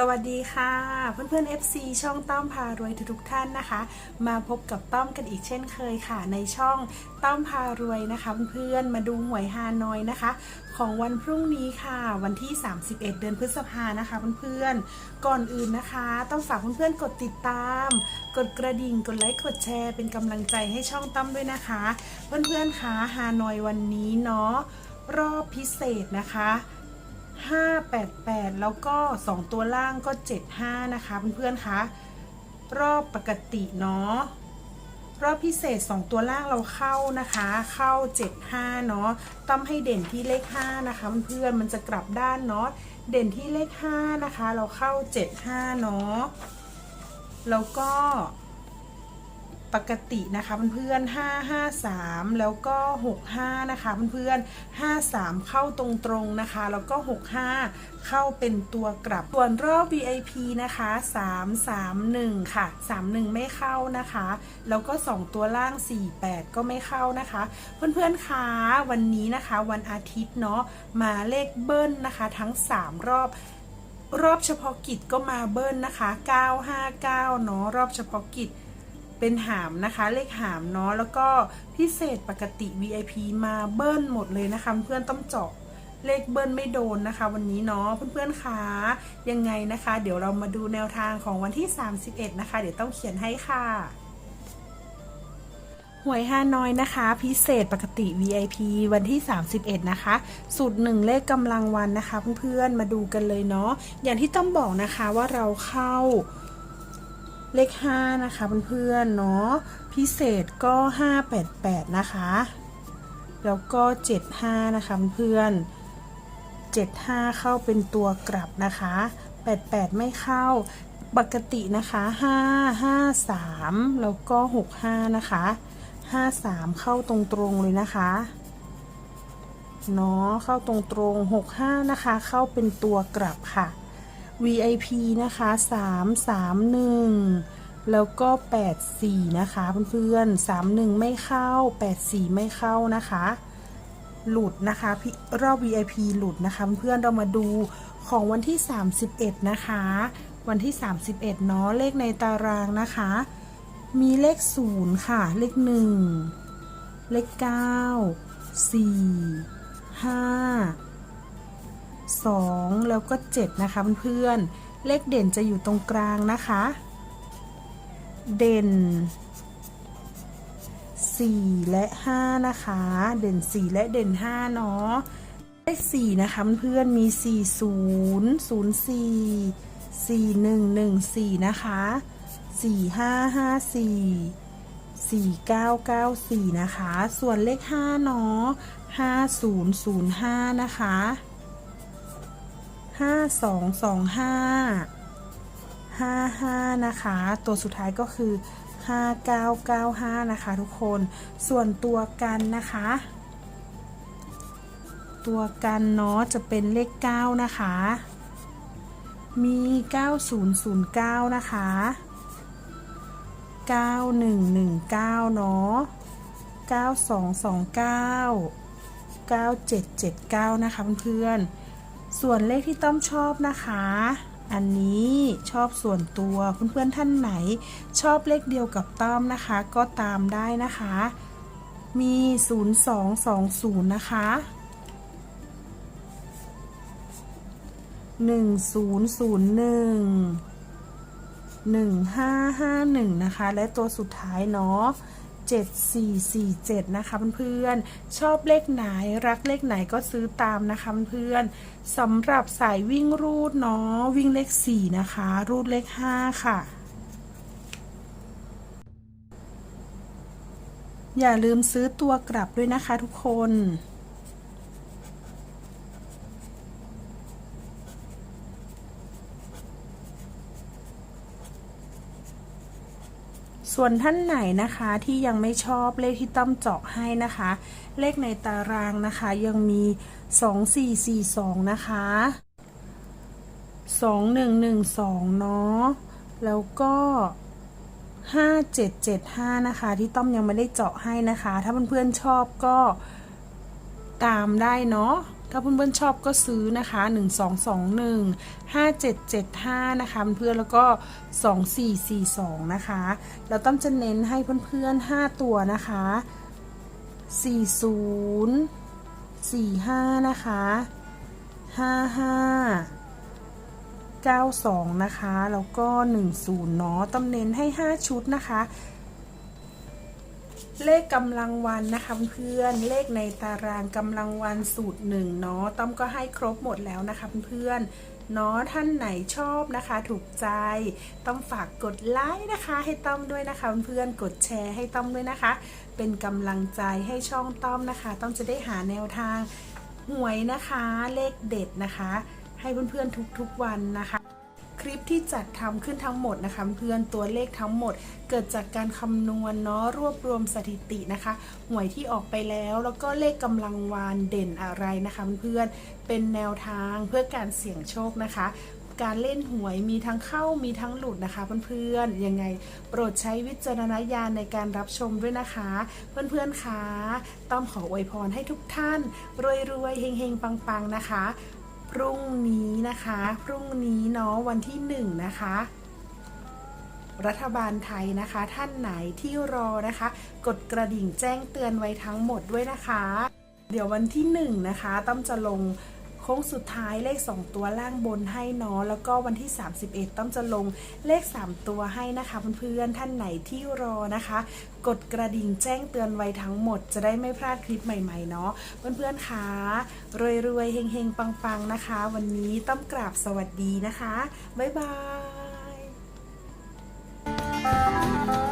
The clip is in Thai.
สวัสดีค่ะ เพื่อนๆ FC ช่องต้อมพารวยทุกๆท่านนะคะ มาพบกับต้อมกันอีกเช่นเคยค่ะ ในช่องต้อมพารวยนะคะเพื่อนๆมาดูหวยฮานอยนะคะ ของวันพรุ่งนี้ค่ะ วันที่ 31 เดือนพฤษภานะคะเพื่อนๆก่อนอื่นนะคะ ต้องฝากเพื่อนๆกดติดตาม กดกระดิ่งกดไลค์กดแชร์เป็นกำลังใจให้ช่องต้อมด้วยนะคะ เพื่อนๆคะฮานอยวันนี้เนาะรอบพิเศษนะคะ 588 แล้วก็ 2 ตัวล่างก็ 75 นะคะเพื่อนๆคะรอบปกติเนาะรอบพิเศษ 2 ตัวล่างเราเข้านะคะ เข้า 75 เนาะต้องให้เด่นที่เลข 5 นะคะเพื่อนๆมันจะกลับด้านเนาะเด่นที่เลข 5 นะคะ เราเข้า 75 เนาะแล้วก็ ปกตินะคะเพื่อนๆ553 แล้วก็ 65 นะคะเพื่อนๆ53 เข้าตรงๆนะคะ แล้วก็ 65 เข้าเป็นตัวกลับส่วนรอบ VIP นะคะ 331 ค่ะ 31 ไม่เข้านะคะ แล้วก็ 2 ตัวล่าง 48 ก็ไม่เข้านะคะ เพื่อนๆคะวันนี้นะคะวันอาทิตย์เนาะมาเลขเบิ้ลนะคะทั้ง 3 รอบรอบเฉพาะกิจก็มาเบิ้ลนะคะ 959 เนาะรอบเฉพาะกิจ เป็นหามนะคะ เลขหามเนาะแล้วก็พิเศษปกติ VIP มาเบิ้ลหมดเลยนะคะเพื่อนต้องเจาะเลขเบิ้ลไม่โดนนะคะ วันนี้เนาะเพื่อนๆคะยังไงนะคะ เดี๋ยวเรามาดูแนวทางของวันที่ 31 นะคะ เดี๋ยวต้องเขียนให้ค่ะหวยฮานอยนะคะ พิเศษปกติ VIP วันที่ 31 นะคะ สูตรหนึ่งเลขกำลังวันนะคะ เพื่อนๆมาดูกันเลยเนาะอย่างที่ต้องบอกนะคะว่าเราเข้า เลข 5 นะคะเพื่อนๆเนาะพิเศษก็ 588 นะคะ แล้วก็ 75 นะคะเพื่อน75 เข้าเป็นตัวกลับนะคะ 88 ไม่เข้าปกตินะคะ 5 5 3 แล้วก็ 65 นะคะ 53 เข้าตรงๆเลยนะคะเนาะเข้าตรงๆ65 นะคะ เข้าเป็นตัวกลับค่ะ VIP นะคะ 331 แล้วก็ 84 นะคะเพื่อนๆ31 ไม่เข้า 84 ไม่เข้านะคะ หลุดนะคะพี่รอบ VIP หลุดนะคะเพื่อนๆเรามาดูของวันที่ 31 นะคะ วันที่ 31 เนาะเลขในตารางนะคะ มีเลข 0 ค่ะ เลข 1 เลข 9 4 5 2 แล้วก็ 7 นะคะเพื่อนๆเลขเด่นจะอยู่ตรงกลางนะคะ เด่น 4 และ 5 นะคะ เด่น 4 และเด่น 5 เนาะเลข 4 นะคะเพื่อนๆมี 40 04 4114 นะคะ 4554 4994 นะคะ ส่วนเลข 5 เนาะ5005 นะคะ 5225 55นะคะ ตัวสุดท้ายก็คือ5995นะคะทุกคน ส่วนตัวกันนะคะ ตัวกันเนาะจะเป็นเลข9นะคะ มี9009นะคะ9119เนาะ9229 9779นะคะเพื่อนๆ ส่วนเลขที่ต้อมชอบนะคะ อันนี้ชอบส่วนตัวเพื่อนๆท่านไหน ชอบเลขเดียวกับต้อมนะคะ ก็ตามได้นะคะ มี 0220 นะคะ 1001 1551 นะคะ และตัวสุดท้ายเนาะ 7447 นะคะเพื่อนๆ ชอบเลขไหนรักเลขไหนก็ซื้อตามนะคะเพื่อนๆสำหรับสายวิ่งรูดเนาะวิ่งเลข 4 นะคะ รูดเลข 5 ค่ะ อย่าลืมซื้อตัวกลับด้วยนะคะทุกคน ส่วนท่านไหนนะคะที่ยังไม่ชอบเลขที่ต้อมเจาะให้นะคะ เลขในตารางนะคะยังมี 2442 นะคะ 2112 เนาะแล้วก็ 5775 นะคะ ที่ต้อมยังไม่ได้เจาะให้นะคะ ถ้าเพื่อนๆชอบก็ตามได้เนาะ ถ้าเพื่อนๆชอบก็ซื้อนะคะ 1221 5775 นะคะเพื่อนๆแล้วก็ 2442 นะคะ แล้วต้อมจะเน้นให้เพื่อนๆ 5 ตัวนะคะ 40 45 นะคะ 55 92 นะคะ แล้วก็ 10 เนาะต้อมเน้นให้ 5 ชุดนะคะ เลขกำลังวันนะคะเพื่อนเลขในตารางกำลังวันสูตรหนึ่งเนาะต้อมก็ให้ครบหมดแล้วนะคะเพื่อนเนาะท่านไหนชอบนะคะ ถูกใจ ต้องฝากกดไลค์นะคะ ให้ต้อมด้วยนะคะเพื่อนกดแชร์ให้ต้อมด้วยนะคะ เป็นกำลังใจให้ช่องต้อมนะคะ ต้อมจะได้หาแนวทางหวยนะคะ เลขเด็ดนะคะ ให้เพื่อนๆทุกๆวันนะคะ คลิปที่จัดทำขึ้นทั้งหมดนะคะเพื่อนตัวเลขทั้งหมด เกิดจากการคำนวณเนาะรวบรวมสถิตินะคะ หวยที่ออกไปแล้วแล้วก็เลขกำลังวานเด่นอะไรนะคะเพื่อนเป็นแนวทางเพื่อการเสี่ยงโชคนะคะการเล่นหวยมีทั้งเข้ามีทั้งหลุดนะคะเพื่อนๆยังไง โปรดใช้วิจารณญาณในการรับชมด้วยนะคะ เพื่อนๆคะต้องขออวยพรให้ทุกท่าน รวยๆเฮงๆ ปังๆนะคะ พรุ่งนี้นะคะ พรุ่งนี้เนาะวันที่หนึ่งนะคะ รัฐบาลไทยนะคะ ท่านไหนที่รอนะคะ กดกระดิ่งแจ้งเตือนไว้ทั้งหมดด้วยนะคะ เดี๋ยววันที่หนึ่งนะคะ ต้องจะลง ค้งสุดท้ายเลข 2 ตัวล่างบนให้เนาะแล้วก็วันที่ 31 ต้อมจะลงเลข 3 ตัวให้นะคะเพื่อนๆท่านไหนที่รอนะคะ กดกระดิ่งแจ้งเตือนไว้ทั้งหมด จะได้ไม่พลาดคลิปใหม่ๆเนาะเพื่อนๆคะรวยๆเฮงๆปังๆนะคะ วันนี้ต้อมกราบสวัสดีนะคะบ๊ายบาย